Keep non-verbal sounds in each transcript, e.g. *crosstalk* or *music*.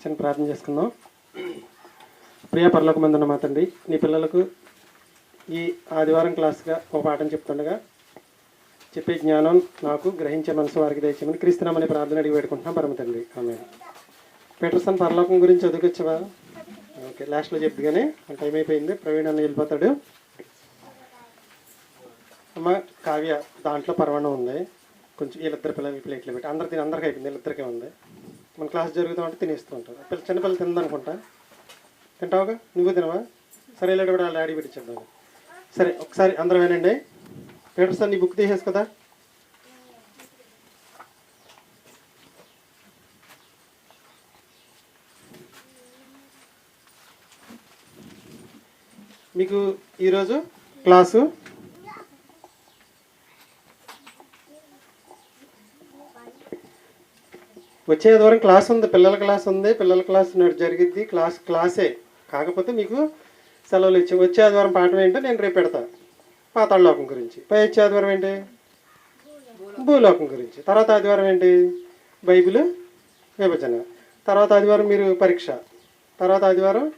చిన్న ప్రార్థన చేసుకుందాం. ప్రియ పరలోక మందున్న మాతండి నీ పిల్లలకు ఈ ఆదివారం క్లాస్గా ఒక పాఠం చెప్తుండగా చెప్పే జ్ఞానం నాకు గ్రహించే మనసు వారికి దయచేయమని క్రీస్తునామని ప్రార్థన అడిగి పెట్టుకుంటున్నాం పరమ తండ్రి ఆమె పీటర్సన్ పరలోకం గురించి చదువుకొచ్చావా? ఓకే లాస్ట్లో చెప్దు కానీ టైం అయిపోయింది. ప్రవీణ్ అన్న వెళ్ళిపోతాడు. అమ్మ కావ్య దాంట్లో పరమాణం ఉంది. కొంచెం వీళ్ళిద్దరు పిల్లలకి ప్లేట్లు పెట్టి. అందరి తిని అందరికీ అయిపోయింది. వీళ్ళిద్దరికే ఉంది. మన క్లాస్ జరుగుతామంటే తినేస్తూ ఉంటారు. పిల్ల చిన్నపిల్ల తిందనుకుంటా. తింటావుగా? నువ్వు తినవా? సరే ఇలాంటి కూడా డాడీ పెట్టించేద్దాం సరే ఒకసారి అందరూ వినండి. పీటర్ సార్ నీ బుక్ తీసేసి కదా? మీకు ఈరోజు క్లాసు వచ్చే ఆదివారం క్లాస్ ఉంది పిల్లల క్లాస్ ఉంది పిల్లల క్లాస్ నడు జరిగిద్ది క్లాస్ క్లాసే. కాకపోతే మీకు సెలవులు ఇచ్చి వచ్చే ఆదివారం పాఠం ఏంటో నేను రేపు పెడతా. పాతాళలోకం గురించి. పై వచ్చే ఆదివారం ఏంటి? భూలోకం గురించి. తర్వాత ఆదివారం ఏంటి? బైబిల్ విభజన. తర్వాత ఆదివారం మీరు పరీక్ష. తర్వాత ఆదివారం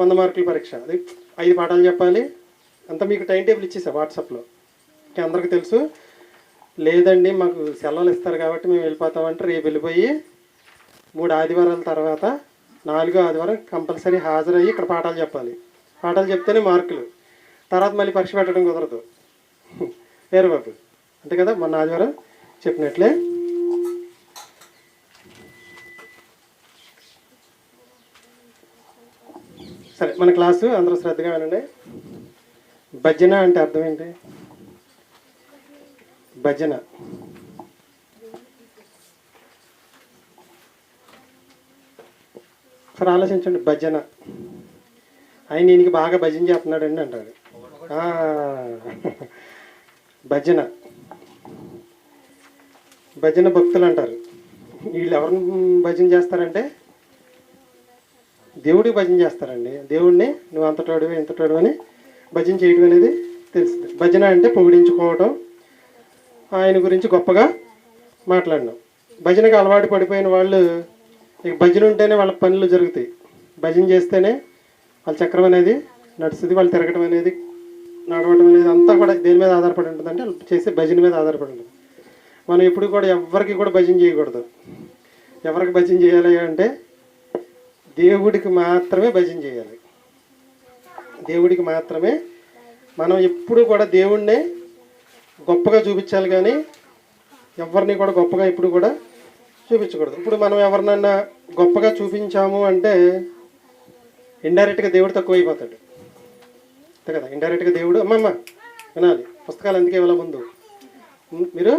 వంద మార్కుల పరీక్ష. అది ఐదు పాఠాలు చెప్పాలి. అంతా మీకు టైం టేబుల్ ఇచ్చేసా వాట్సాప్లో. అందరికీ తెలుసు. లేదండి మాకు సెలవులు ఇస్తారు కాబట్టి మేము వెళ్ళిపోతామంటే రేపు వెళ్ళిపోయి మూడు ఆదివారాల తర్వాత నాలుగో ఆదివారం కంపల్సరీ హాజరయ్యి ఇక్కడ పాఠాలు చెప్పాలి. పాఠాలు చెప్తేనే మార్కులు. తర్వాత మళ్ళీ పరీక్ష పెట్టడం కుదరదు. వేరు బాబు. అంతే కదా మొన్న ఆదివారం చెప్పినట్లే. సరే మన క్లాసు అందరూ శ్రద్ధగా వినండి. భజన అంటే అర్థం ఏంటి? భజన. అసలు ఆలోచించండి భజన. ఆయన ఈయనకి బాగా భజన చేస్తున్నాడండి అంటారు. భజన. భజన భక్తులు అంటారు. వీళ్ళు ఎవరిని భజన చేస్తారంటే? దేవుడికి భజన చేస్తారండి. దేవుడిని నువ్వు అంతటోడు ఇంతటోడు అని భజన చేయడం అనేది తెలుస్తుంది. భజన అంటే పొగిడించుకోవడం ఆయన గురించి గొప్పగా మాట్లాడినాం భజనకు అలవాటు పడిపోయిన వాళ్ళు ఇక భజన ఉంటేనే వాళ్ళ పనులు జరుగుతాయి. భజన చేస్తేనే వాళ్ళ చక్రం అనేది నడుస్తుంది వాళ్ళు తిరగడం అనేది నడవడం అనేది అంతా కూడా దేని మీద ఆధారపడి ఉంటుంది అంటే చేసే భజన మీద ఆధారపడి ఉంటుంది. మనం ఎప్పుడు కూడా ఎవరికి కూడా భజన చేయకూడదు. ఎవరికి భజన చేయాలి అంటే దేవుడికి మాత్రమే భజన చేయాలి. దేవుడికి మాత్రమే మనం ఎప్పుడు కూడా దేవుణ్ణే గొప్పగా చూపించాలి కానీ ఎవరిని కూడా గొప్పగా ఎప్పుడు కూడా చూపించకూడదు. ఇప్పుడు మనం ఎవరినన్నా గొప్పగా చూపించాము అంటే ఇండైరెక్ట్గా దేవుడు తక్కువ అయిపోతాడు అంతే కదా? ఇండైరెక్ట్గా దేవుడు అమ్మమ్మ వినాలి. పుస్తకాలు అందుకే ఇవ్వాల ముందు. మీరు?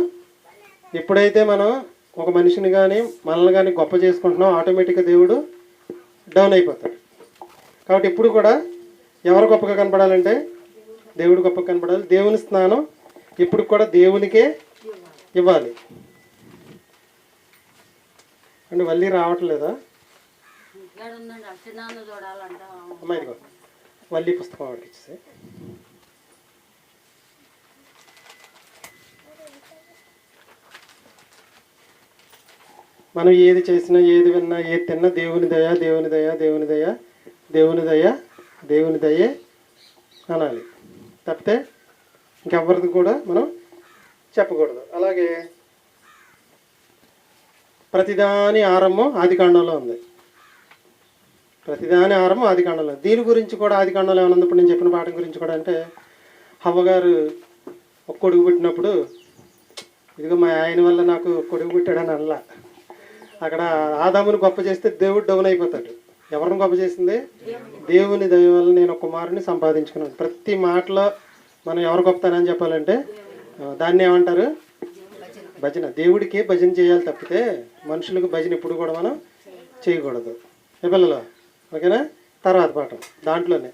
ఎప్పుడైతే మనం ఒక మనిషిని కానీ మనల్ని కానీ గొప్ప చేసుకుంటున్నాం ఆటోమేటిక్గా దేవుడు డౌన్ అయిపోతాడు. కాబట్టి ఎప్పుడు కూడా ఎవరు గొప్పగా కనపడాలంటే దేవుడు గొప్పగా కనపడాలి దేవుని స్నానం ఇప్పుడు కూడా దేవునికే ఇవ్వాలి. అంటే మళ్ళీ రావట్లేదా? అమ్మా ఇదిగో వల్లి పుస్తకం ఇచ్చేసి మనం ఏది చేసినా ఏది విన్నా ఏది తిన్నా దేవుని దయ దేవుని దయ దేవుని దయ దేవుని దయ దేవుని దయే అనాలి. తప్పితే ఇంకెవరిది కూడా మనం చెప్పకూడదు. అలాగే ప్రతిదాని ఆరంభం ఆదికాండంలో ఉంది. ప్రతిదాని ఆరంభం ఆదికాండంలో దీని గురించి కూడా ఆదికాండంలో ఏమైనా ఉన్నప్పుడు నేను చెప్పిన పాఠం గురించి కూడా అంటే హవ్వగారు ఒక కొడుకు పెట్టినప్పుడు ఇదిగో మా ఆయన వల్ల నాకు కొడుకు పుట్టాడని అనలా అక్కడ ఆదాముని గొప్ప చేస్తే దేవుడు డౌన్ అయిపోతాడు. ఎవరిని గొప్ప చేసింది? దేవుని దయ వల్ల నేను ఒక కుమారుని సంపాదించుకున్నాను. ప్రతి మాటలో మనం ఎవరు గొప్పతనని చెప్పాలంటే దాన్ని ఏమంటారు? భజన. దేవుడికే భజన చేయాలి తప్పితే మనుషులకు భజన ఇప్పుడు కూడా మనం చేయకూడదు. ఏ పిల్లలు? ఓకేనా? తర్వాత పాఠం. దాంట్లోనే.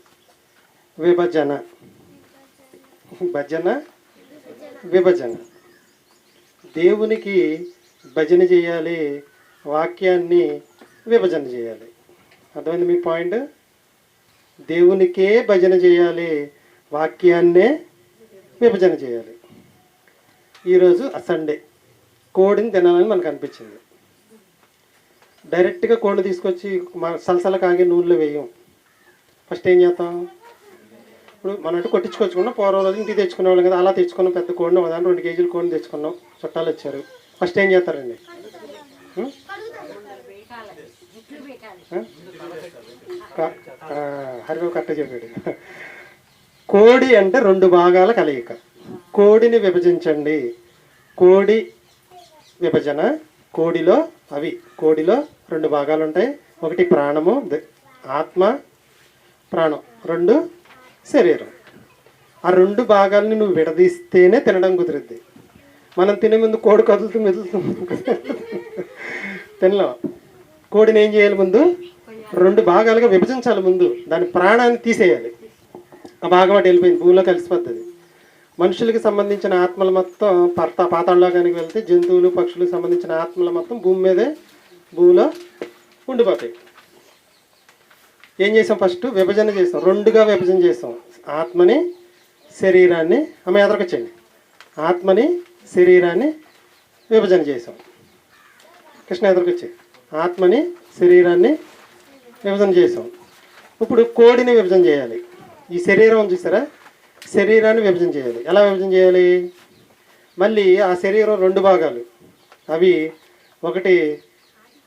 విభజన. భజన. విభజన. దేవునికి భజన చేయాలి వాక్యాన్ని విభజన చేయాలి. అర్థమైంది మీ పాయింట్? దేవునికే భజన చేయాలి వాక్యాన్నే విభజన చేయాలి. ఈరోజు సండే. కోడిని తినాలని మనకు అనిపించింది. డైరెక్ట్గా కోడిని తీసుకొచ్చి మా సలసల కాగే నూనెలో వేయం. ఫస్ట్ ఏం చేస్తాం? ఇప్పుడు మనం అంటే కొట్టించుకొచ్చుకున్నాం పూర్వం రోజు ఇంటికి తెచ్చుకునే వాళ్ళం కదా అలా తెచ్చుకున్నాం పెద్ద కోడిని దాంట్లో రెండు కేజీలు కోడిని తెచ్చుకున్నాం చుట్టాలు వచ్చారు. ఫస్ట్ ఏం చేస్తారండి? హరిబాబు కరెక్ట్ చెప్పాడు. కోడి అంటే రెండు భాగాల కలయిక కోడిని విభజించండి. కోడి విభజన కోడిలో అవి కోడిలో రెండు భాగాలు ఉంటాయి ఒకటి ప్రాణము ఆత్మ ప్రాణం. రెండు శరీరం. ఆ రెండు భాగాలని నువ్వు విడదీస్తేనే తినడం కుదురుద్ది. మనం తినే ముందు కోడి కదులుతూ మెదులుతూ తినలేం. కోడిని ఏం చేయాలి ముందు? రెండు భాగాలుగా విభజించాలి ముందు. దాని ప్రాణాన్ని తీసేయాలి. ఆ భాగం అటు వెళ్ళిపోయింది. భూమిలో కలిసిపోతుంది. మనుషులకి సంబంధించిన ఆత్మలు మొత్తం పర్త పాతాళలోకానికి వెళ్తే జంతువులు పక్షులకు సంబంధించిన ఆత్మలు మొత్తం భూమి మీదే భూమిలో ఉండిపోతాయి. ఏం చేసాం ఫస్ట్? విభజన చేసాం. రెండుగా విభజన చేసాం. ఆత్మని శరీరాన్ని ఆమె ఎదరకొచ్చేయండి ఆత్మని శరీరాన్ని విభజన చేసాం. కృష్ణ ఎదురుకొచ్చి ఆత్మని శరీరాన్ని విభజన చేసాం. ఇప్పుడు కోడిని విభజన చేయాలి. ఈ శరీరం చూసారా? శరీరాన్ని విభజన చేయాలి. ఎలా విభజన చేయాలి? మళ్ళీ ఆ శరీరం రెండు భాగాలు. అవి ఒకటి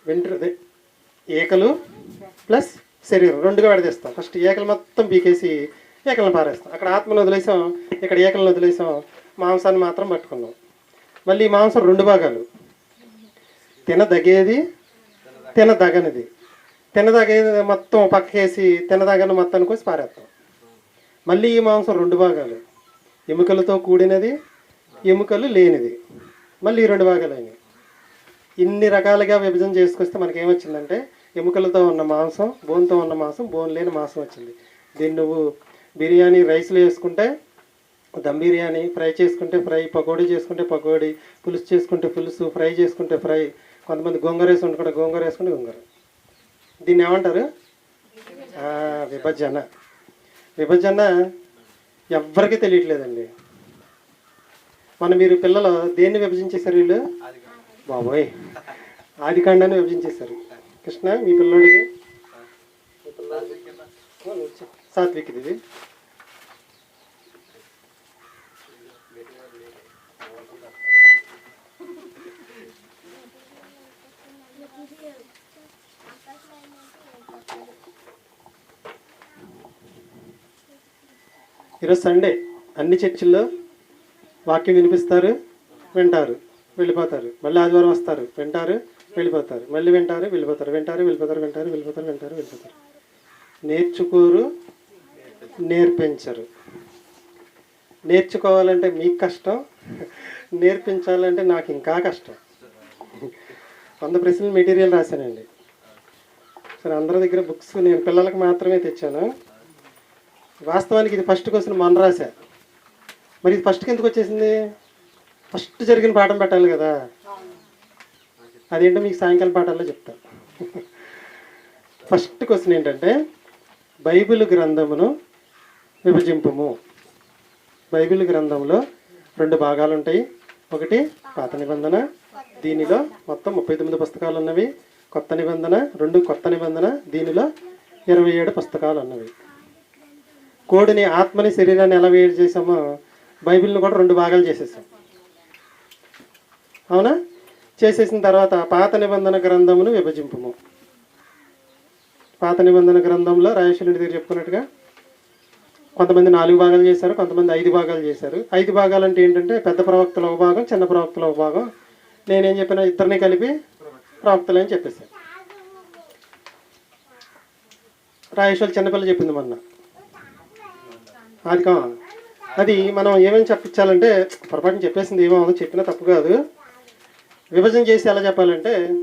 వెంట్రు ఏకలు ప్లస్ శరీరం. రెండుగా విడదీస్తాం. ఫస్ట్ ఏకలు మొత్తం పీకేసి ఏకలను పారేస్తాం. అక్కడ ఆత్మను వదిలేసాం. ఇక్కడ ఏకలను వదిలేసాం. మాంసాన్ని మాత్రం పట్టుకున్నాం. మళ్ళీ మాంసం రెండు భాగాలు. తినదగేది తినదగనిది. తినదగేది మొత్తం పక్కకేసి తినదగని మొత్తాన్ని కోసి పారేస్తాం. మళ్ళీ ఈ మాంసం రెండు భాగాలు. ఎముకలతో కూడినది ఎముకలు లేనిది. మళ్ళీ రెండు భాగాలు ఇన్ని రకాలుగా విభజన చేసుకొస్తే మనకి ఏమొచ్చిందంటే ఎముకలతో ఉన్న మాంసం బోన్తో ఉన్న మాంసం బోన్ లేని మాంసం వచ్చింది. దీన్ని నువ్వు బిర్యానీ రైస్లో వేసుకుంటే దమ్ బిర్యానీ ఫ్రై చేసుకుంటే ఫ్రై పకోడీ చేసుకుంటే పకోడీ పులుసు చేసుకుంటే పులుసు ఫ్రై చేసుకుంటే ఫ్రై కొంతమంది గోంగూర వేసుకుంటే గొంగర గోంగూర వేసుకుంటే గోంగూర. దీన్ని ఏమంటారు? విభజన. విభజన ఎవ్వరికీ తెలియట్లేదండి. మన మీరు పిల్లలు దేన్ని విభజించేశారు వీళ్ళు? బాబోయ్. ఆది కాండాన్ని విభజించేశారు. కృష్ణ మీ పిల్లోడికి. సాత్విక్ ఇది ఈరోజు సండే అన్ని చర్చిల్లో వాక్యం వినిపిస్తారు వింటారు వెళ్ళిపోతారు. మళ్ళీ ఆదివారం వస్తారు వింటారు వెళ్ళిపోతారు. మళ్ళీ వింటారు వెళ్ళిపోతారు వింటారు వెళ్ళిపోతారు వింటారు వెళ్ళిపోతారు వింటారు వెళ్ళిపోతారు. నేర్చుకోరు నేర్పించరు. నేర్చుకోవాలంటే మీకు కష్టం నేర్పించాలంటే నాకు ఇంకా కష్టం. వంద ప్రశ్నలు మెటీరియల్ రాశానండి. సరే అందరి దగ్గర బుక్స్ నేను పిల్లలకు మాత్రమే తెచ్చాను. వాస్తవానికి ఇది ఫస్ట్ క్వశ్చన్ మొన్న రాశా. మరి ఇది ఫస్ట్కి ఎందుకు వచ్చేసింది? ఫస్ట్ జరిగిన పాఠం పెట్టాలి కదా. అదేంటో మీకు సాయంకాలం పాఠాల్లో చెప్తా. ఫస్ట్ క్వశ్చన్ ఏంటంటే బైబిల్ గ్రంథమును విభజింపుము. బైబిల్ గ్రంథంలో రెండు భాగాలు ఉంటాయి. ఒకటి పాత నిబంధన. దీనిలో మొత్తం ముప్పై తొమ్మిది పుస్తకాలు ఉన్నవి. కొత్త నిబంధన. రెండు కొత్త నిబంధన. దీనిలో ఇరవై ఏడు పుస్తకాలు ఉన్నవి. కోడిని ఆత్మని శరీరాన్ని ఎలా వేరు చేసామో బైబిల్ని కూడా రెండు భాగాలు చేసేసాం. అవునా? చేసేసిన తర్వాత పాత నిబంధన గ్రంథమును విభజింపము. పాత నిబంధన గ్రంథంలో రాజేశ్వరుడి దగ్గర చెప్పుకున్నట్టుగా కొంతమంది నాలుగు భాగాలు చేశారు కొంతమంది ఐదు భాగాలు చేశారు. ఐదు భాగాలు అంటే ఏంటంటే పెద్ద ప్రవక్తల ఒక భాగం చిన్న ప్రవక్తల ఒక భాగం నేనేం చెప్పిన ఇద్దరిని కలిపి ప్రవక్తలు అని చెప్పేశాను రాజేశ్వరి చిన్నపిల్ల చెప్పింది మొన్న. అది కా అది మనం ఏమేమి చెప్పించాలంటే పొరపాటున చెప్పేసింది ఏమో చెప్పినా తప్పు కాదు. విభజన చేసి ఎలా చెప్పాలంటే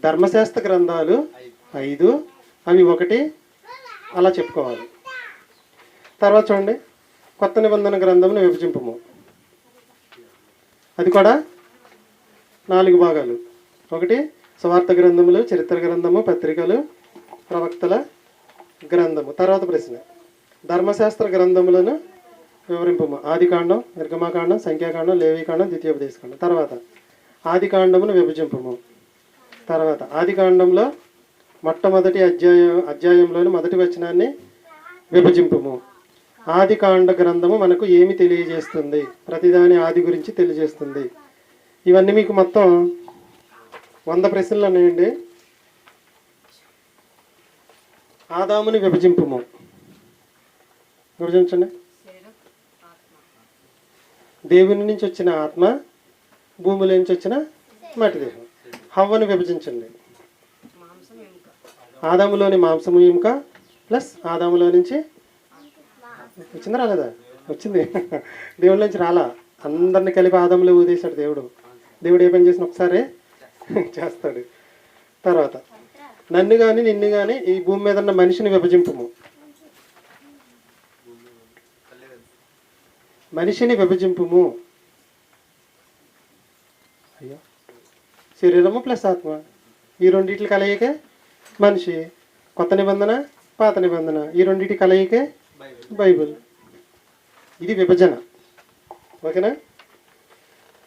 ధర్మశాస్త్ర గ్రంథాలు ఐదు అవి ఒకటి అలా చెప్పుకోవాలి. తర్వాత చూడండి కొత్త నిబంధన గ్రంథమును విభజింపము. అది కూడా నాలుగు భాగాలు. ఒకటి స్వార్థ గ్రంథములు చరిత్ర గ్రంథము పత్రికలు ప్రవక్తల గ్రంథము. తర్వాత ప్రశ్న. ధర్మశాస్త్ర గ్రంథములను వివరింపము. ఆదికాండం నిర్గమాకాండం సంఖ్యాకాండం లేవీకాండం ద్వితీయోపదేశకాండం. తర్వాత ఆదికాండమును విభజింపము. తర్వాత ఆదికాండంలో మొట్టమొదటి అధ్యాయం అధ్యాయంలోని మొదటి వచనాన్ని విభజింపుము. ఆదికాండ గ్రంథము మనకు ఏమి తెలియజేస్తుంది? ప్రతిదాని ఆది గురించి తెలియజేస్తుంది. ఇవన్నీ మీకు మొత్తం వంద ప్రశ్నలు ఉన్నాయండి. ఆదాముని విభజింపుము. విభజించండి దేవుని నుంచి వచ్చిన ఆత్మ భూమిలో నుంచి వచ్చిన మట్టి దేహం. హవ్వను విభజించండి. ఆదాములోని మాంసము ఎముక ప్లస్ ఆదాములో నుంచి వచ్చిందా రాలేదా? వచ్చింది. దేవుడి నుంచి రాలా. అందరిని కలిపి ఆదంలో ఊదేశాడు దేవుడు. దేవుడు ఏ పని చేసిన ఒకసారి చేస్తాడు. తర్వాత నన్ను కానీ నిన్ను కానీ ఈ భూమి మీద ఉన్న మనిషిని విభజింపము. మనిషిని విభజింపుము. అయ్యో. శరీరము ప్లస్ ఆత్మ. ఈ రెండిటి కలయికే మనిషి. కొత్త నిబంధన పాత నిబంధన. ఈ రెండిటి కలయికే బైబిల్. ఇది విభజన. ఓకేనా?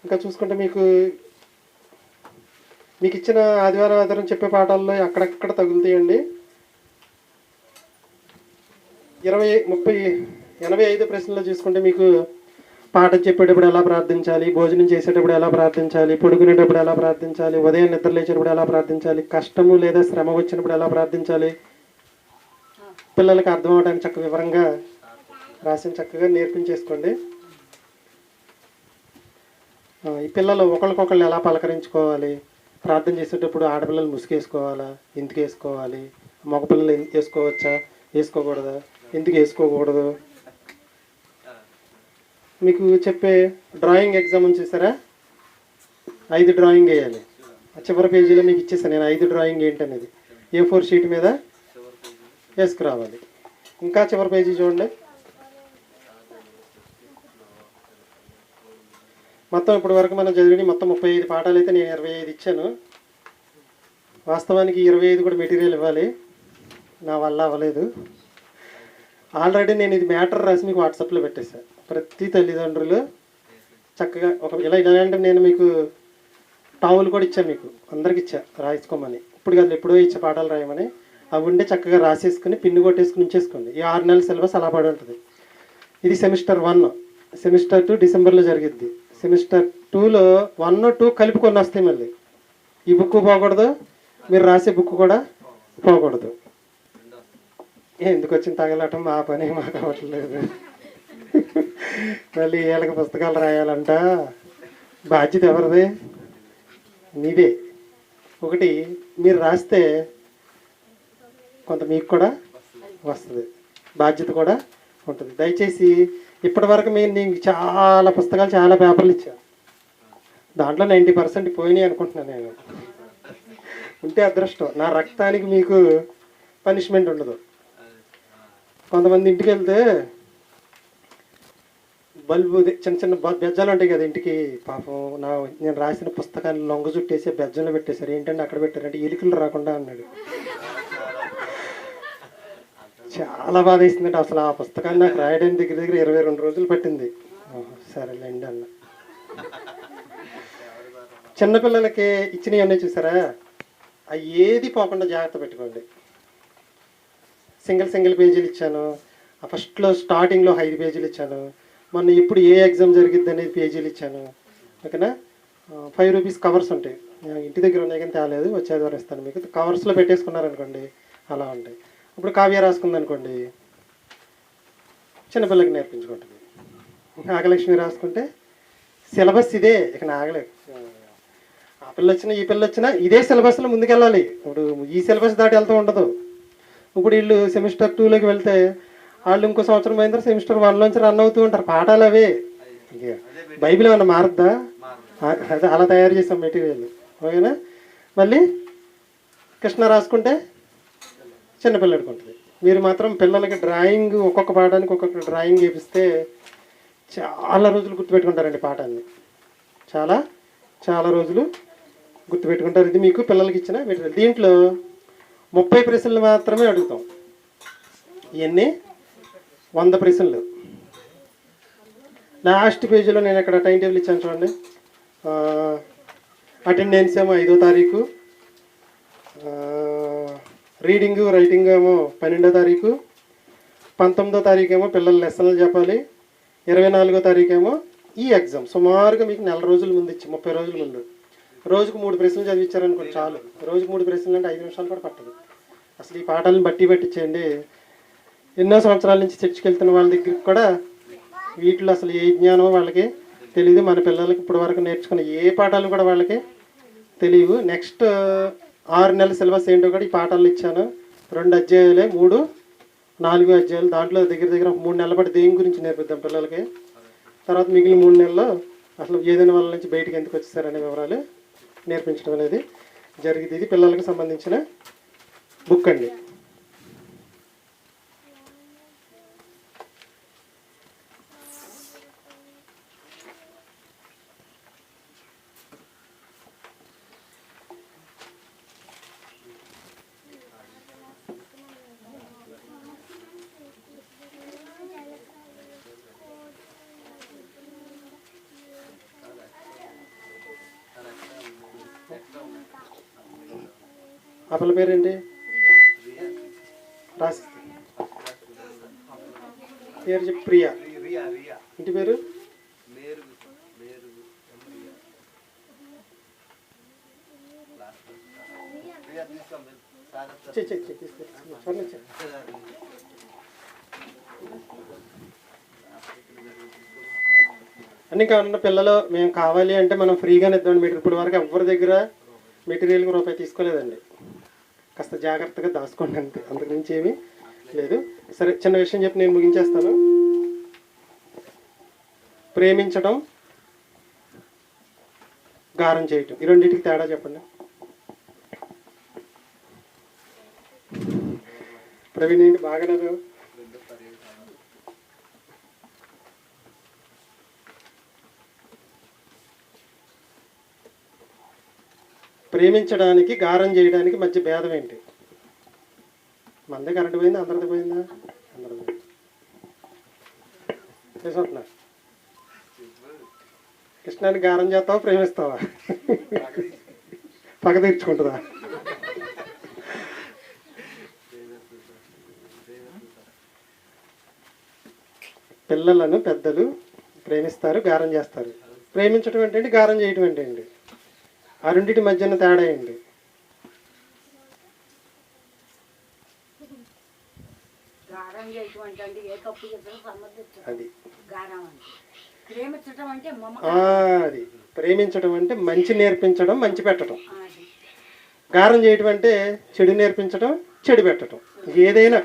ఇంకా చూసుకుంటే మీకు మీకు ఇచ్చిన ఆదివారం ఆదివారం చెప్పే పాఠాల్లో అక్కడక్కడ తగులుతాయండి. ఇరవై ముప్పై ఎనభై ఐదు ప్రశ్నలు చూసుకుంటే మీకు పాఠం చెప్పేటప్పుడు ఎలా ప్రార్థించాలి? భోజనం చేసేటప్పుడు ఎలా ప్రార్థించాలి? పడుకునేటప్పుడు ఎలా ప్రార్థించాలి? ఉదయం నిద్ర లేచేటప్పుడు ఎలా ప్రార్థించాలి? కష్టము లేదా శ్రమ వచ్చినప్పుడు ఎలా ప్రార్థించాలి? పిల్లలకు అర్థం అవడానికి చక్కగా వివరంగా రాసిన చక్కగా నేర్పించేసుకోండి ఈ పిల్లలు ఒకరికొకళ్ళు ఎలా పలకరించుకోవాలి? ప్రార్థన చేసేటప్పుడు ఆడపిల్లలు ముసుగేసుకోవాలా? ఎందుకు వేసుకోవాలి? మగపిల్లలు వేసుకోవచ్చా? వేసుకోకూడదా? ఎందుకు వేసుకోకూడదు? మీకు చెప్పే డ్రాయింగ్ ఎగ్జామ్ ఉంది చూసారా? ఐదు డ్రాయింగ్ వేయాలి. ఆ చివరి పేజీలో మీకు ఇచ్చేసాను నేను ఐదు డ్రాయింగ్ ఏంటనేది. ఏ ఫోర్ షీట్ మీద వేసుకురావాలి. ఇంకా చివరి పేజీ చూడండి. మొత్తం ఇప్పటి వరకు మనం చదివిన మొత్తం ముప్పై ఐదు పాఠాలు అయితే నేను ఇరవై ఐదు ఇచ్చాను. వాస్తవానికి ఇరవై ఐదు కూడా మెటీరియల్ ఇవ్వాలి. నా వల్ల అవ్వలేదు. ఆల్రెడీ నేను ఇది మ్యాటర్ రాసి మీకు వాట్సాప్లో పెట్టేశాను ప్రతి తల్లిదండ్రులు చక్కగా ఒక ఇలా ఇలాంటి నేను మీకు టావులు కూడా ఇచ్చాను మీకు. అందరికి ఇచ్చా రాయించుకోమని. ఇప్పుడు కాదు ఎప్పుడో ఇచ్చే పాఠాలు రాయమని. అవి ఉండే చక్కగా రాసేసుకుని పిన్ను కొట్టేసుకుని ఉంచేసుకోండి. ఈ ఆరు నెలల సిలబస్ అలా పడి ఉంటుంది. ఇది సెమిస్టర్ వన్. సెమిస్టర్ టూ డిసెంబర్లో జరిగిద్ది. సెమిస్టర్ టూలో వన్ టూ కలిపి కొన్ని వస్తాయి మళ్ళీ. ఈ బుక్ పోకూడదు. మీరు రాసే బుక్ కూడా పోకూడదు. ఎందుకు వచ్చిన తగలటం? మా పని మాకు అవ్వట్లేదు. మళ్ళీ వీళ్ళకి పుస్తకాలు రాయాలంట. బాధ్యత ఎవరిది? నీదే. ఒకటి మీరు రాస్తే కొంత మీకు కూడా వస్తుంది. బాధ్యత కూడా ఉంటుంది. దయచేసి ఇప్పటి వరకు మీరు నీకు చాలా పుస్తకాలు చాలా పేపర్లు ఇచ్చా దాంట్లో నైంటీ పర్సెంట్ పోయినాయి అనుకుంటున్నాను నేను. ఉంటే అదృష్టం. నా రక్తానికి మీకు పనిష్మెంట్ ఉండదు. కొంతమంది ఇంటికి వెళ్తే బల్బు చిన్న చిన్న బెజ్జాలు ఉంటాయి కదా ఇంటికి. పాపం నా నేను రాసిన పుస్తకాన్ని లొంగ చుట్టేసి బెజ్జంలో పెట్టేశారు. ఏంటంటే అక్కడ పెట్టారంటే ఎలుకలు రాకుండా అన్నాడు. చాలా బాధ వేసిందంటే అసలు ఆ పుస్తకాన్ని నాకు రాయడానికి దగ్గర దగ్గర ఇరవై రెండు రోజులు పట్టింది. సరేలేండి అన్న. చిన్నపిల్లలకి ఇచ్చినవి ఉన్నాయి చూసారా? అవి ఏది పోకుండా జాగ్రత్త పెట్టుకోండి. సింగిల్ సింగిల్ పేజీలు ఇచ్చాను. ఆ ఫస్ట్లో స్టార్టింగ్లో ఐదు పేజీలు ఇచ్చాను. మొన్న ఇప్పుడు ఏ ఎగ్జామ్ జరిగింది అనేది పేజీలు ఇచ్చాను. ఓకేనా? ఫైవ్ రూపీస్ కవర్స్ ఉంటాయి. ఇంటి దగ్గర ఉన్నాయి కానీ తేలేదు. వచ్చే ఇస్తాను మీకు. కవర్స్లో పెట్టేసుకున్నారనుకోండి అలా ఉంటాయి. ఇప్పుడు కావ్య రాసుకుందనుకోండి చిన్నపిల్లకి నేర్పించుకుంటుంది. నాగలక్ష్మి రాసుకుంటే సిలబస్ ఇదే. ఇక నాగలే. ఆ పిల్ల వచ్చినా ఈ పిల్ల వచ్చినా ఇదే సిలబస్లో ముందుకెళ్ళాలి. ఇప్పుడు ఈ సిలబస్ దాటి వెళ్తూ ఉండదు. ఇప్పుడు వీళ్ళు సెమిస్టర్ టూలోకి వెళ్తే వాళ్ళు ఇంకో సంవత్సరం పోయిన తర్వాత సెమిస్టర్ వన్లోంచి రన్ అవుతూ ఉంటారు. పాఠాలు అవే. బైబిల్ ఏమన్నా మారుద్దా? అదే అలా తయారు చేసాం మెటీరియల్. ఓకేనా? మళ్ళీ కృష్ణ రాసుకుంటే చిన్నపిల్లడికి ఉంటుంది. మీరు మాత్రం పిల్లలకి డ్రాయింగ్ ఒక్కొక్క పాఠానికి ఒక్కొక్క డ్రాయింగ్ చేపిస్తే చాలా రోజులు గుర్తుపెట్టుకుంటారండి పాఠాన్ని. చాలా చాలా రోజులు గుర్తుపెట్టుకుంటారు ఇది మీకు పిల్లలకి ఇచ్చిన మెటీరియల్. దీంట్లో ముప్పై ప్రశ్నలు మాత్రమే అడుగుతాం. ఇవన్నీ వంద ప్రశ్నలు లాస్ట్ పేజీలో నేను ఇక్కడ టైం టేబుల్ ఇచ్చాను చూడండి. అటెండెన్స్ ఏమో ఐదో తారీఖు. రీడింగ్ రైటింగ్ ఏమో పన్నెండో తారీఖు. పంతొమ్మిదో తారీఖు ఏమో పిల్లలు లెసన్లు చెప్పాలి. ఇరవై నాలుగో తారీఖు ఏమో ఈ ఎగ్జామ్. సుమారుగా మీకు నెల రోజుల ముందు ఇచ్చి ముప్పై రోజుల ముందు. రోజుకు మూడు ప్రశ్నలు చదివించారనుకోండి చాలు. రోజుకు మూడు ప్రశ్నలు అంటే ఐదు నిమిషాలు కూడా పట్టదు. అసలు ఈ పాఠాలను బట్టి పట్టించేయండి. ఎన్నో సంవత్సరాల నుంచి చర్చికి వెళ్తున్న వాళ్ళ దగ్గరికి కూడా వీటిలో అసలు ఏ జ్ఞానం వాళ్ళకి తెలియదు మన పిల్లలకి ఇప్పటి వరకు నేర్చుకున్న ఏ పాఠాలు కూడా వాళ్ళకి తెలియవు నెక్స్ట్ ఆరు నెలల సిలబస్ ఏంటో కూడా ఈ పాఠాలు ఇచ్చాను. రెండు అధ్యాయాలే మూడు నాలుగు అధ్యాయులు. దాంట్లో దగ్గర దగ్గర మూడు నెలల పాటు దేని గురించి నేర్పిద్దాం పిల్లలకి? తర్వాత మిగిలిన మూడు నెలల్లో అసలు ఏదైనా వాళ్ళ నుంచి బయటకు ఎందుకు వచ్చేసారనే వివరాలు నేర్పించడం అనేది జరిగింది. ఇది పిల్లలకు సంబంధించిన బుక్ అండి. ఆ పిల్ల పేరేంటి రాసి పేరు చెప్పి ప్రియా. రియా రియా ఇంటి పేరు? అన్ని కావాలన్న పిల్లలు మేము కావాలి అంటే మనం ఫ్రీగానే ఇద్దాం మీరు ఇప్పుడు వరకు ఎవరి దగ్గర మెటీరియల్కి రూపాయి తీసుకోలేదండి. కాస్త జాగ్రత్తగా దాచుకోండి అంతే అంతకు ఏమీ లేదు. సరే చిన్న విషయం చెప్పి నేను ముగించేస్తాను. ప్రేమించడం గారం చేయటం. ఈ రెండింటికి తేడా చెప్పండి. ప్రవీణ్ ఏంటి బాగా నవ్వావు? ప్రేమించడానికి గారం చేయడానికి మధ్య భేదం ఏంటి? మందే కరెంట్ పోయిందా? అందరిది పోయిందా? అందరిది చేసుకుంటున్నా కృష్ణాన్ని గారం చేస్తావా ప్రేమిస్తావా? పగ తీర్చుకుంటుందా? పిల్లలను పెద్దలు ప్రేమిస్తారు గారం చేస్తారు. ప్రేమించడం ఏంటంటే గారం చేయటం ఏంటండి ఆ రెండింటి మధ్యన తేడా ఏంటి? అది. అది. ప్రేమించడం అంటే మంచి నేర్పించడం మంచి పెట్టడం గారం చేయటం అంటే చెడు నేర్పించడం చెడు పెట్టడం ఏదైనా.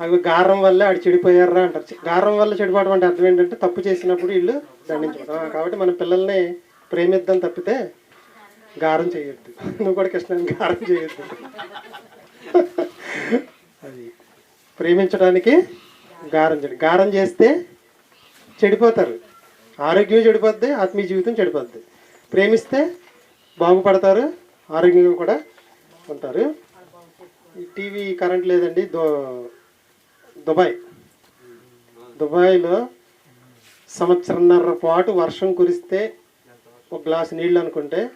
అవి గారం వల్ల ఆడు చెడిపోయారా అంటారు. గారం వల్ల చెడిపోవడం అంటే అర్థం ఏంటంటే తప్పు చేసినప్పుడు వీళ్ళు దండించడం కాబట్టి మన పిల్లల్ని ప్రేమిద్దాం తప్పితే గారం చేయొద్దు. *laughs* నువ్వు కూడా కృష్ణాన్ని గారం చేయొద్దు. *laughs* అది. ప్రేమించడానికి గారం చేయడం గారం చేస్తే చెడిపోతారు. ఆరోగ్యం చెడిపోద్ది ఆత్మీయ జీవితం చెడిపోద్ది. ప్రేమిస్తే బాగుపడతారు ఆరోగ్యంగా కూడా ఉంటారు. టీవీ కరెంట్ లేదండి దో దుబాయ్. దుబాయ్లో సంవత్సరంన్నర పాటు వర్షం కురిస్తే ఒక గ్లాసు నీళ్ళు అనుకుంటే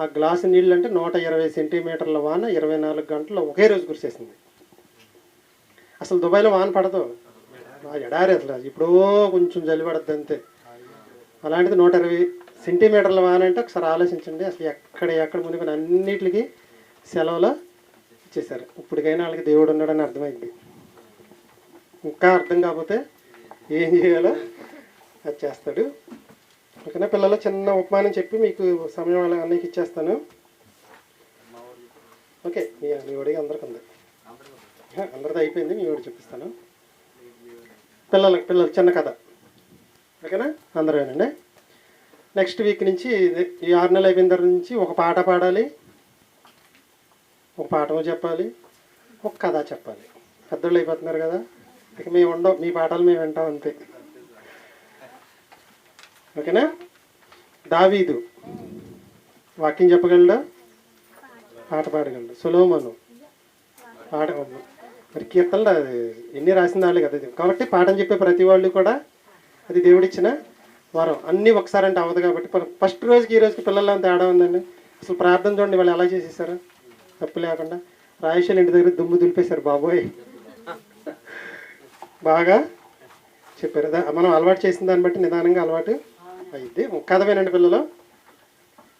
ఆ గ్లాసు నీళ్ళు అంటే నూట ఇరవై సెంటీమీటర్ల వాన ఇరవై నాలుగు గంటల్లో ఒకే రోజు కురిసేసింది. అసలు దుబాయ్లో వాన పడదు. ఆ ఎడారి అసలు. ఎప్పుడో కొంచెం జల్లి పడద్దు అంతే. అలాంటిది నూట ఇరవై సెంటీమీటర్ల వాన అంటే ఒకసారి ఆలోచించండి. అసలు ఎక్కడ ఎక్కడ మునిగిన అన్నిటికీ సెలవులో ఇచ్చేశారు. ఇప్పటికైనా వాళ్ళకి దేవుడు ఉన్నాడని అర్థమైంది. ఇంకా అర్థం కాకపోతే ఏం చేయాలో అది చేస్తాడు. ఓకేనా పిల్లలు చిన్న ఉపమానం చెప్పి మీకు సమయం అలా అన్నయ్యకి ఇచ్చేస్తాను. ఓకే మీ మీ ఒడికి అందరికి ఉంది. అందరిది అయిపోయింది మీ ఒడి చెప్పిస్తాను. పిల్లలకి పిల్లలు చిన్న కథ. ఓకేనా? అందరూ అండి నెక్స్ట్ వీక్ నుంచి ఈ ఆరు నెలలు అయిపోయిన తర్వాత నుంచి ఒక పాట పాడాలి. ఒక పాఠం చెప్పాలి. ఒక కథ చెప్పాలి. పెద్దోళ్ళు అయిపోతున్నారు కదా. ఇక మేము ఉండవు మీ పాటలు మేము వింటాం అంతే. ఓకేనా? దావీదు. వాక్యం చెప్పగలడా? పాట పాడగలడు. సులోమను. పాట మరి కీర్తనలు అది ఎన్ని రాసిన వాళ్ళు కదా కాబట్టి పాఠం చెప్పే ప్రతి వాళ్ళు కూడా అది దేవుడిచ్చిన వరం. అన్నీ ఒకసారి అంటే అవ్వదు కాబట్టి ఫస్ట్ రోజుకి ఈ రోజుకి పిల్లల్లో తేడా ఉందండి? అసలు ప్రార్థన చూడండి వాళ్ళు ఎలా చేసేసారు. తప్పు లేకుండా. రాయేశ్వరి ఇంటి దగ్గర దుమ్ము దులిపేశారు బాబోయ్. బాగా చెప్పారు. దా- మనం అలవాటు చేసిన దాన్ని బట్టి నిదానంగా అలవాటు అయితే కథ వినండి పిల్లలు.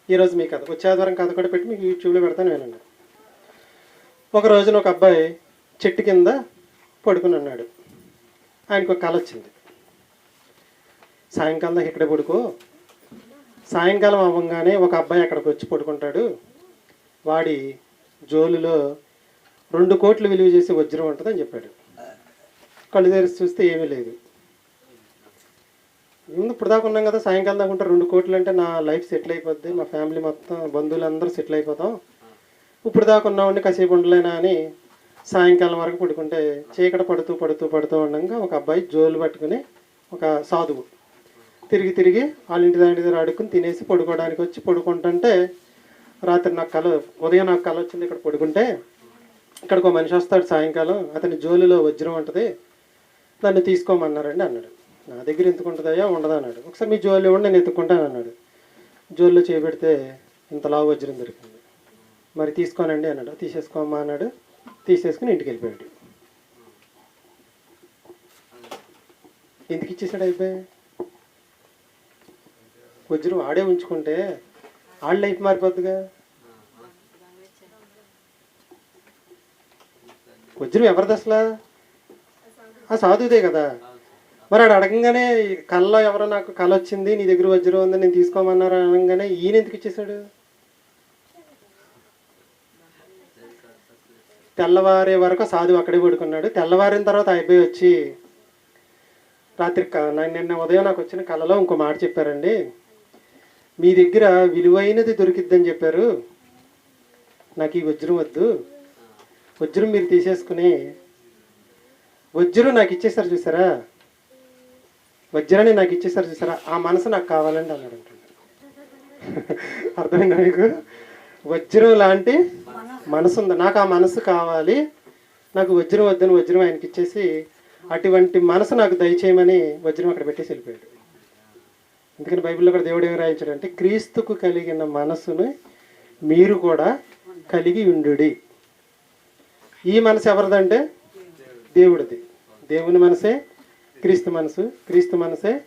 ఈరోజు మీ కథ. వచ్చే ఆదివారం కథ కూడా పెట్టి మీకు యూట్యూబ్లో పెడతాను వినండి. ఒక రోజున ఒక అబ్బాయి చెట్టు కింద పడుకుని ఉన్నాడు. ఆయనకు ఒక కళ వచ్చింది. సాయంకాలం దాకా ఇక్కడే పడుకో. సాయంకాలం అవ్వగానే ఒక అబ్బాయి అక్కడికి వచ్చి పడుకుంటాడు. వాడి జోలులో రెండు కోట్లు విలువ చేసే వజ్రం ఉంటుందని చెప్పాడు. కళ్ళు తెరిచి చూస్తే ఏమీ లేదు. ముందు ఇప్పుడు దాకా ఉన్నాం కదా సాయంకాలం దాకా ఉంటే రెండు కోట్లు అంటే నా లైఫ్ సెటిల్ అయిపోద్ది మా ఫ్యామిలీ మొత్తం బంధువులందరూ సెటిల్ అయిపోతాం. ఇప్పుడు దాకా ఉన్నామండి కాసేపు ఉండలేనా అని సాయంకాలం వరకు పడుకుంటే చీకట పడుతూ పడుతూ పడుతూ ఉండగా ఒక అబ్బాయి జోలు పట్టుకుని ఒక సాధువు తిరిగి తిరిగి వాళ్ళ ఇంటి దాని దగ్గర అడుక్కుని తినేసి పడుకోవడానికి వచ్చి పడుకుంటుంటే రాత్రి నాకు కల ఉదయం నాకు కల వచ్చింది ఇక్కడ పడుకుంటే ఇక్కడికి ఒక మనిషి వస్తాడు సాయంకాలం అతని జోలిలో వజ్రం ఉంటుంది. దాన్ని తీసుకోమన్నారండి అన్నాడు. నా దగ్గర ఎందుకు ఉంటుందయ్యా? ఉండదు అన్నాడు. ఒకసారి మీ జోలు ఇవ్వండి నేను ఎత్తుక్కుంటాను అన్నాడు. జోల్లో చేపెడితే ఇంత లావు వజ్రం దొరికింది. మరి తీసుకోనండి అన్నాడు. తీసేసుకోమ్మా అన్నాడు. తీసేసుకుని ఇంటికి వెళ్ళిపోయాడు. ఎందుకు ఇచ్చేసాడు అయిపోయి వజ్రం ఆడే ఉంచుకుంటే ఆడ లైఫ్ మారిపోద్దిగా. వజ్రం ఎవరిది అసలు? ఆ సాధువుదే కదా. మరి ఆడు అడగంగానే కళ్ళలో ఎవరో నాకు కళ వచ్చింది నీ దగ్గర వజ్రం ఉంది నేను తీసుకోమన్నారు అనగానే ఈయన ఎందుకు ఇచ్చేసాడు తెల్లవారే వరకు సాధువు అక్కడే పడుకున్నాడు. తెల్లవారిన తర్వాత అయిపోయి వచ్చి రాత్రి క- నిన్న ఉదయం నాకు వచ్చిన కళలో ఇంకో మాట చెప్పారండి. మీ దగ్గర విలువైనది దొరికిద్దని చెప్పారు. నాకు ఈ వజ్రం వద్దు. వజ్రం మీరు తీసేసుకుని వజ్రు నాకు ఇచ్చేసారు చూసారా? వజ్రాన్ని నాకు ఇచ్చేసారు చూసారా? ఆ మనసు నాకు కావాలండి అన్నాడు అంటున్నాడు *laughs* అర్థమైందా మీకు? వజ్రం లాంటి మనసు ఉంది. నాకు ఆ మనసు కావాలి. నాకు వజ్రం వద్దని వజ్రం ఆయనకి ఇచ్చేసి అటువంటి మనసు నాకు దయచేయమని వజ్రం అక్కడ పెట్టేసి వెళ్ళిపోయాడు. అందుకని బైబిల్లో కూడా దేవుడు ఏమి రాయించాడు అంటే క్రీస్తుకు కలిగిన మనసును మీరు కూడా కలిగి ఉండుడి. ఈ మనసు ఎవరిదంటే? దేవుడిది. దేవుని మనసే క్రీస్తు మనసు క్రీస్తు మనసే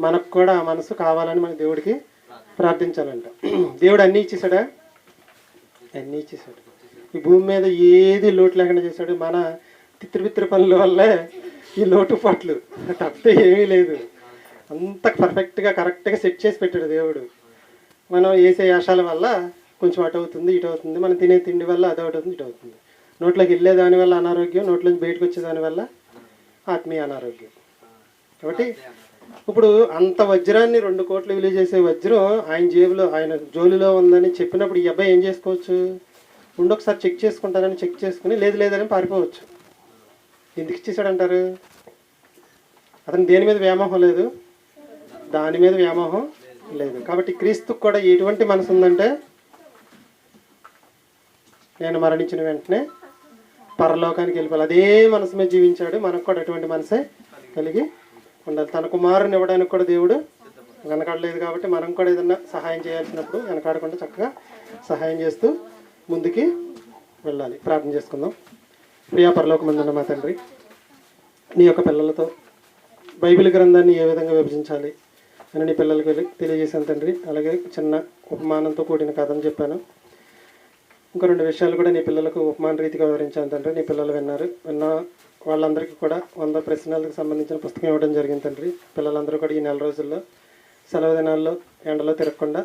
మనకు కూడా ఆ మనసు కావాలని మన దేవుడికి ప్రార్థించాలంట. దేవుడు అన్నీ ఇచ్చేసాడా అన్నీ ఇచ్చేసాడు ఈ భూమి మీద ఏది లోటు లేకుండా చేశాడు? మన తిత్తిరిపిత్తిరి పనుల వల్లే ఈ లోటు పాట్లు. తప్పితే ఏమీ లేదు. అంత పర్ఫెక్ట్గా కరెక్ట్గా సెట్ చేసి పెట్టాడు దేవుడు. మనం వేసే యాషాల వల్ల కొంచెం అటు అవుతుంది ఇటు అవుతుంది. మనం తినే తిండి వల్ల అది అవుతుంది ఇటు అవుతుంది. నోట్లోకి వెళ్ళేదాని వల్ల అనారోగ్యం నోట్లోంచి బయటకు వచ్చే వల్ల ఆత్మీయ అనారోగ్యం. కాబట్టి ఇప్పుడు అంత వజ్రాన్ని రెండు కోట్లు విలువ చేసే వజ్రం ఆయన జేబులో ఆయన జోలిలో ఉందని చెప్పినప్పుడు ఈ అబ్బాయి ఏం చేసుకోవచ్చు? ఉండి ఒకసారి చెక్ చేసుకుంటానని చెక్ చేసుకుని లేదు లేదని పారిపోవచ్చు. ఎందుకు ఇచ్చేసాడంటారు అతను దేని మీద వ్యామోహం లేదు? దాని మీద వ్యామోహం లేదు. కాబట్టి క్రీస్తుకు కూడా ఎటువంటి మనసు ఉందంటే నేను మరణించిన వెంటనే పరలోకానికి వెళ్ళిపోవాలి. అదే మనసు మీద జీవించాడు. మనకు కూడా అటువంటి మనసే కలిగి ఉండాలి. తన కుమారుని ఇవ్వడానికి కూడా దేవుడు వెనకాడలేదు కాబట్టి మనం కూడా ఏదన్నా సహాయం చేయాల్సినప్పుడు వెనకాడకుండా చక్కగా సహాయం చేస్తూ ముందుకి వెళ్ళాలి. ప్రార్థన చేసుకుందాం. ప్రియా పరలోకమందున్న మా తండ్రి నీ యొక్క పిల్లలతో బైబిల్ గ్రంథాన్ని ఏ విధంగా విభజించాలి అని నీ పిల్లలకు తెలియజేశాను తండ్రి. అలాగే చిన్న ఉపమానంతో కూడిన కథను చెప్పాను. ఇంకో రెండు విషయాలు కూడా నీ పిల్లలకు ఉపమాన రీతిగా వివరించాను తండ్రి. నీ పిల్లలు విన్నారు. విన్న వాళ్ళందరికీ కూడా వంద ప్రశ్నలకు సంబంధించిన పుస్తకం ఇవ్వడం జరిగింది తండ్రి. పిల్లలందరూ కూడా ఈ నెల రోజుల్లో సెలవు దినాల్లో ఎండలో తిరగకుండా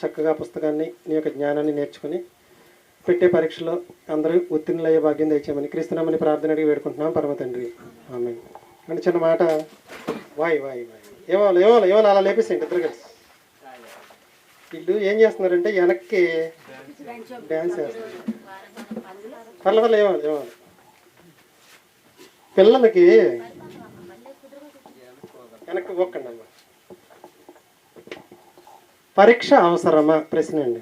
చక్కగా పుస్తకాన్ని నీ యొక్క జ్ఞానాన్ని నేర్చుకుని పెట్టే పరీక్షలో అందరూ ఉత్తీర్ణులయ్యే భాగ్యం దయచేయమని క్రీస్తునామని ప్రార్థన అడిగి వేడుకుంటున్నాం. పరమ తండ్రి. ఆమె అంటే చిన్న మాట. వాయ్ వాయ్ వాయ్. ఏవాళ్ళు ఏవాళ్ళు ఏవాళ్ళు అలా లేపేసేయండి ఇద్దరు కలిసి. వీళ్ళు ఏం చేస్తున్నారంటే వెనక్కి డ్యాన్స్ చేస్తున్నారు. పర్ల ఏమో ఏవాలి పిల్లలకి వెనక్కి ఒక్కండి అమ్మా. పరీక్ష అవసరమా? ప్రశ్న అండి.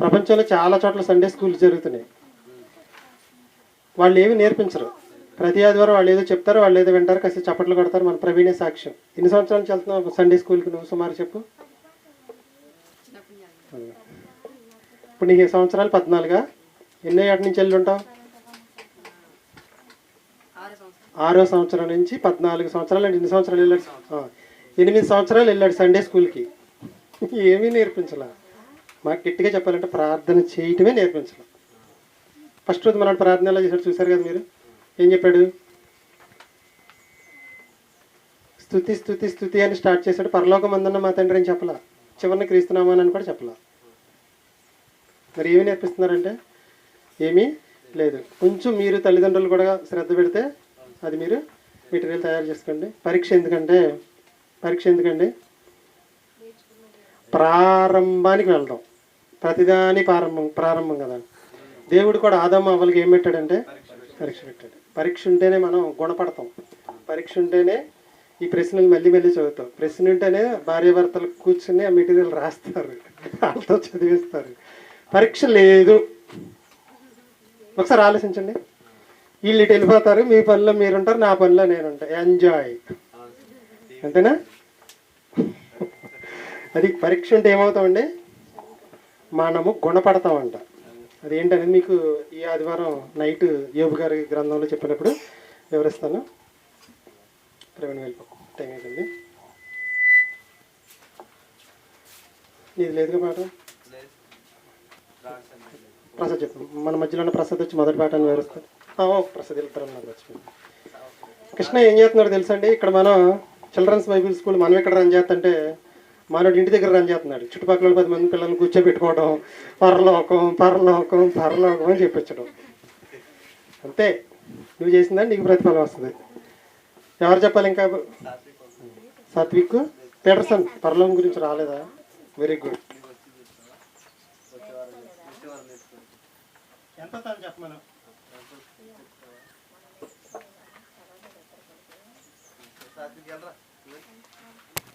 ప్రపంచంలో చాలా చోట్ల సండే స్కూల్ జరుగుతున్నాయి. వాళ్ళు ఏమి నేర్పించరు. ప్రతి ఆదివారం వాళ్ళు ఏదో చెప్తారు వాళ్ళు ఏదో వింటారు కాస్త చప్పట్లు కొడతారు మన ప్రవీణే సాక్ష్యం. ఎన్ని సంవత్సరాలు నుంచి వెళ్తున్నావు? సండే స్కూల్కి నువ్వు సుమారు చెప్పు. ఇప్పుడు నీకు సంవత్సరాలు? పద్నాలుగా? ఎన్నో ఏటి నుంచి వెళ్ళి ఉంటావు? ఆరో సంవత్సరం. నుంచి పద్నాలుగు సంవత్సరాలు అంటే ఎన్ని సంవత్సరాలు వెళ్ళాడు? ఎనిమిది సంవత్సరాలు వెళ్ళాడు సండే స్కూల్కి ఏమీ నేర్పించలా. మాకు గట్టిగా చెప్పాలంటే ప్రార్థన చేయటమే నేర్పించాలి. ఫస్ట్ రోజు మన ప్రార్థన ఎలా చేశాడు చూశారు కదా మీరు? ఏం చెప్పాడు? స్థుతి స్థుతి స్థుతి అని స్టార్ట్ చేశాడు. పరలోకం అందన్న మా తండ్రి అని చెప్పలా. చివరిని క్రీస్తున్నామా అని కూడా చెప్పలా. మరి ఏమి నేర్పిస్తున్నారంటే? ఏమీ లేదు. కొంచెం మీరు తల్లిదండ్రులు కూడా శ్రద్ధ పెడితే అది మీరు మెటీరియల్ తయారు చేసుకోండి. పరీక్ష ఎందుకంటే? పరీక్ష ఎందుకండి? ప్రారంభానికి వెళ్దాం. ప్రతిదాని ప్రారంభం ప్రారంభం కదా. దేవుడు కూడా ఆదమ్మ అవ్వలకి ఏం పెట్టాడంటే? పరీక్ష పెట్టాడు. పరీక్ష ఉంటేనే మనం గుణపడతాం. పరీక్ష ఉంటేనే ఈ ప్రశ్నలు మళ్ళీ మళ్ళీ చదువుతాం. ప్రశ్న ఉంటేనే భార్యాభర్తలు కూర్చుని ఆ మెటీరియల్ రాస్తారు. వాళ్ళతో చదివిస్తారు. పరీక్ష లేదు. ఒకసారి ఆలోచించండి. వీళ్ళు ఇటు వెళ్ళిపోతారు మీ పనిలో మీరుంటారు నా పనిలో నేనుంటా. ఎంజాయ్ అంతేనా? అది పరీక్ష ఉంటే ఏమవుతామండి? మనము గుణపడతామంట. అది ఏంటనేది మీకు ఈ ఆదివారం నైట్ యోబు గారి గ్రంథంలో చెప్పినప్పుడు వివరిస్తాను. ప్రవీణ్ వెళ్ళిపో. టైం అయిపోయింది. నీది లేదుగా పాట లేదు ప్రసాద్ చెప్పు. మన మధ్యలో ఉన్న ప్రసాద్ వచ్చి మొదటి పాఠాన్ని వివరిస్తాడు. ప్రసాద్ వెళ్తారు కృష్ణ ఏం చేస్తున్నాడు తెలుసండి ఇక్కడ మనం చిల్డ్రన్స్ బైబిల్ స్కూల్ మనం ఇక్కడ రన్ చేస్తుంటే మనోడు ఇంటి దగ్గర రన్ చేస్తున్నాడు. చుట్టుపక్కల పది మంది పిల్లల్ని కూర్చోబెట్టుకోవడం పరలోకం పరలోకం పరలోకం అని చెప్పించడం అంతే. నువ్వు చేసిందండి నీకు ప్రతిఫలం వస్తుంది. ఎవరు చెప్పాలి ఇంకా? సాత్విక్? సాత్విక్? పీటర్సన్. పరలోకం గురించి రాలేదా? వెరీ గుడ్ నీకు వచ్చి చూస్తావా? వచ్చే వారం నేర్చు- వచ్చే వారం నేర్చుకో. ఎంత తను చెప్పమను?